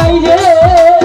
নাই রে।